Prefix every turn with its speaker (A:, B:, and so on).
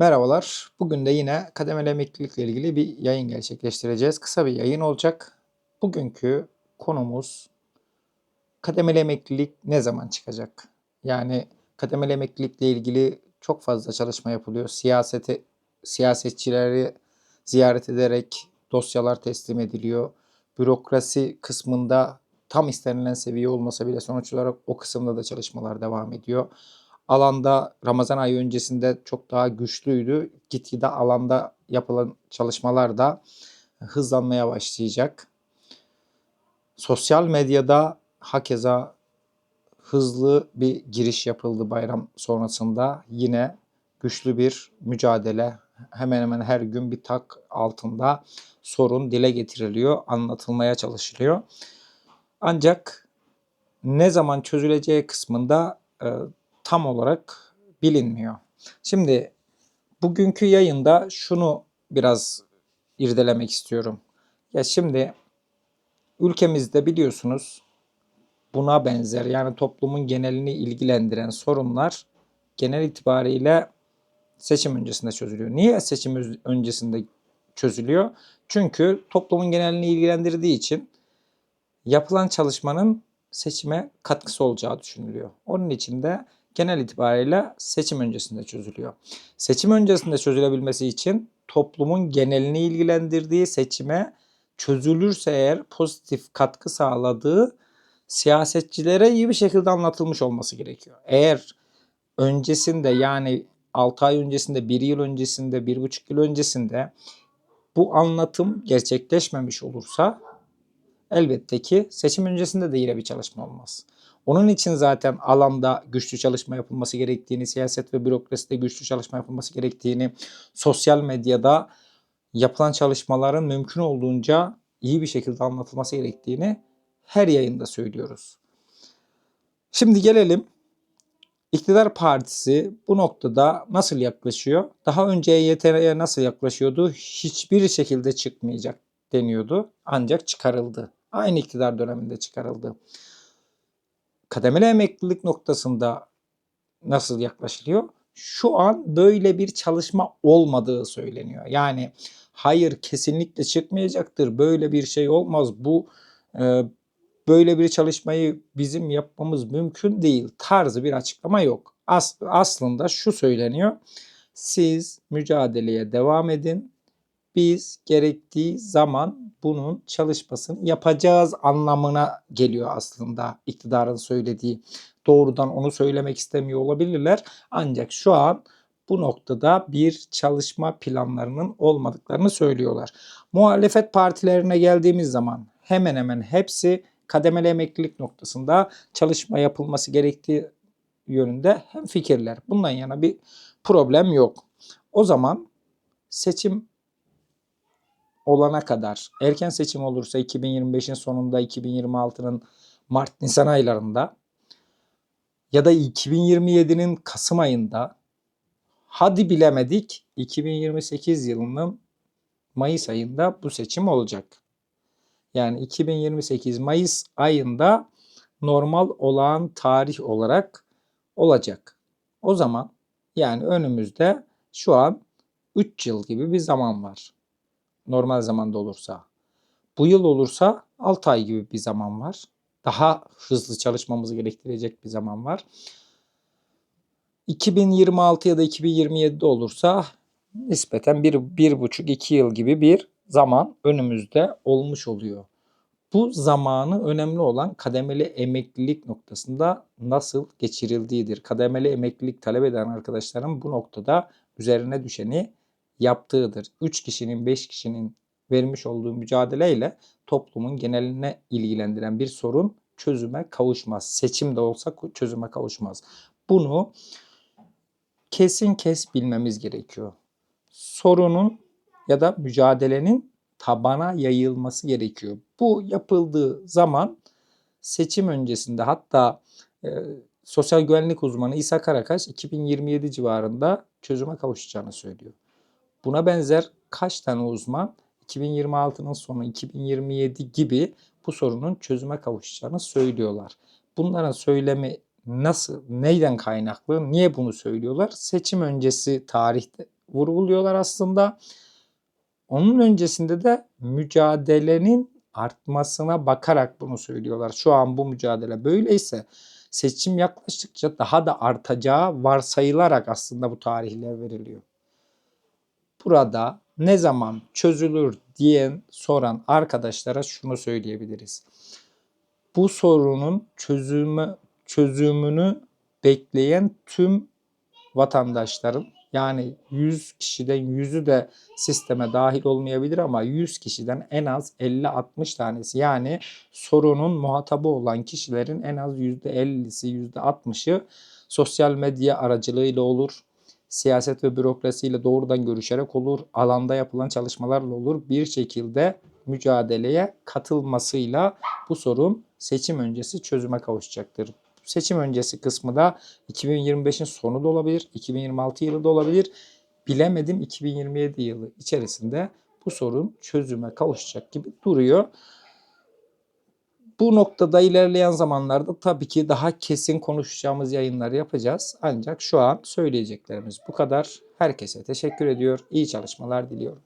A: Merhabalar. Bugün de yine kademeli emeklilikle ilgili bir yayın gerçekleştireceğiz. Kısa bir yayın olacak. Bugünkü konumuz kademeli emeklilik ne zaman çıkacak? Yani kademeli emeklilikle ilgili çok fazla çalışma yapılıyor. Siyasete siyasetçileri ziyaret ederek dosyalar teslim ediliyor. Bürokrasi kısmında tam istenilen seviye olmasa bile sonuç olarak o kısımda da çalışmalar devam ediyor alanda Ramazan ayı öncesinde çok daha güçlüydü. Gitgide alanda yapılan çalışmalar da hızlanmaya başlayacak. Sosyal medyada hakeza hızlı bir giriş yapıldı bayram sonrasında. Yine güçlü bir mücadele. Hemen hemen her gün bir tak altında sorun dile getiriliyor, anlatılmaya çalışılıyor. Ancak ne zaman çözüleceği kısmında tam olarak bilinmiyor. Şimdi bugünkü yayında şunu biraz irdelemek istiyorum. Ya şimdi ülkemizde biliyorsunuz buna benzer yani toplumun genelini ilgilendiren sorunlar genel itibariyle seçim öncesinde çözülüyor. Niye seçim öncesinde çözülüyor? Çünkü toplumun genelini ilgilendirdiği için yapılan çalışmanın seçime katkısı olacağı düşünülüyor. Onun için de genel itibariyle seçim öncesinde çözülüyor. Seçim öncesinde çözülebilmesi için toplumun genelini ilgilendirdiği seçime çözülürse eğer pozitif katkı sağladığı siyasetçilere iyi bir şekilde anlatılmış olması gerekiyor. Eğer öncesinde yani 6 ay öncesinde, 1 yıl öncesinde, 1,5 yıl öncesinde bu anlatım gerçekleşmemiş olursa elbette ki seçim öncesinde de yine bir çalışma olmaz. Onun için zaten alanda güçlü çalışma yapılması gerektiğini, siyaset ve bürokraside güçlü çalışma yapılması gerektiğini, sosyal medyada yapılan çalışmaların mümkün olduğunca iyi bir şekilde anlatılması gerektiğini her yayında söylüyoruz. Şimdi gelelim İktidar Partisi bu noktada nasıl yaklaşıyor? Daha önce EYT'ye nasıl yaklaşıyordu? Hiçbir şekilde çıkmayacak deniyordu. Ancak çıkarıldı. Aynı iktidar döneminde çıkarıldı kademeli emeklilik noktasında nasıl yaklaşılıyor? Şu an böyle bir çalışma olmadığı söyleniyor. Yani hayır kesinlikle çıkmayacaktır. Böyle bir şey olmaz. Bu e, böyle bir çalışmayı bizim yapmamız mümkün değil tarzı bir açıklama yok. As, aslında şu söyleniyor. Siz mücadeleye devam edin. Biz gerektiği zaman bunun çalışmasını yapacağız anlamına geliyor aslında iktidarın söylediği. Doğrudan onu söylemek istemiyor olabilirler. Ancak şu an bu noktada bir çalışma planlarının olmadıklarını söylüyorlar. Muhalefet partilerine geldiğimiz zaman hemen hemen hepsi kademeli emeklilik noktasında çalışma yapılması gerektiği yönünde hem fikirler. Bundan yana bir problem yok. O zaman seçim olana kadar erken seçim olursa 2025'in sonunda 2026'nın Mart-Nisan aylarında ya da 2027'nin Kasım ayında hadi bilemedik 2028 yılının Mayıs ayında bu seçim olacak. Yani 2028 Mayıs ayında normal olağan tarih olarak olacak. O zaman yani önümüzde şu an 3 yıl gibi bir zaman var normal zamanda olursa. Bu yıl olursa 6 ay gibi bir zaman var. Daha hızlı çalışmamızı gerektirecek bir zaman var. 2026 ya da 2027'de olursa nispeten bir, bir buçuk iki yıl gibi bir zaman önümüzde olmuş oluyor. Bu zamanı önemli olan kademeli emeklilik noktasında nasıl geçirildiğidir. Kademeli emeklilik talep eden arkadaşların bu noktada üzerine düşeni yaptığıdır. 3 kişinin 5 kişinin vermiş olduğu mücadeleyle toplumun geneline ilgilendiren bir sorun çözüme kavuşmaz. Seçim de olsa çözüme kavuşmaz. Bunu kesin kes bilmemiz gerekiyor. Sorunun ya da mücadelenin tabana yayılması gerekiyor. Bu yapıldığı zaman seçim öncesinde hatta e, sosyal güvenlik uzmanı İsa Karakaş 2027 civarında çözüme kavuşacağını söylüyor. Buna benzer kaç tane uzman 2026'nın sonu 2027 gibi bu sorunun çözüme kavuşacağını söylüyorlar. Bunların söylemi nasıl, neyden kaynaklı, niye bunu söylüyorlar? Seçim öncesi tarihte vurguluyorlar aslında. Onun öncesinde de mücadelenin artmasına bakarak bunu söylüyorlar. Şu an bu mücadele böyleyse seçim yaklaştıkça daha da artacağı varsayılarak aslında bu tarihler veriliyor. Burada ne zaman çözülür diyen soran arkadaşlara şunu söyleyebiliriz. Bu sorunun çözümü çözümünü bekleyen tüm vatandaşların yani 100 kişiden 100'ü de sisteme dahil olmayabilir ama 100 kişiden en az 50-60 tanesi yani sorunun muhatabı olan kişilerin en az %50'si %60'ı sosyal medya aracılığıyla olur, siyaset ve bürokrasiyle doğrudan görüşerek olur, alanda yapılan çalışmalarla olur. Bir şekilde mücadeleye katılmasıyla bu sorun seçim öncesi çözüme kavuşacaktır. Seçim öncesi kısmı da 2025'in sonu da olabilir, 2026 yılı da olabilir. Bilemedim 2027 yılı içerisinde bu sorun çözüme kavuşacak gibi duruyor. Bu noktada ilerleyen zamanlarda tabii ki daha kesin konuşacağımız yayınlar yapacağız. Ancak şu an söyleyeceklerimiz bu kadar. Herkese teşekkür ediyor. İyi çalışmalar diliyorum.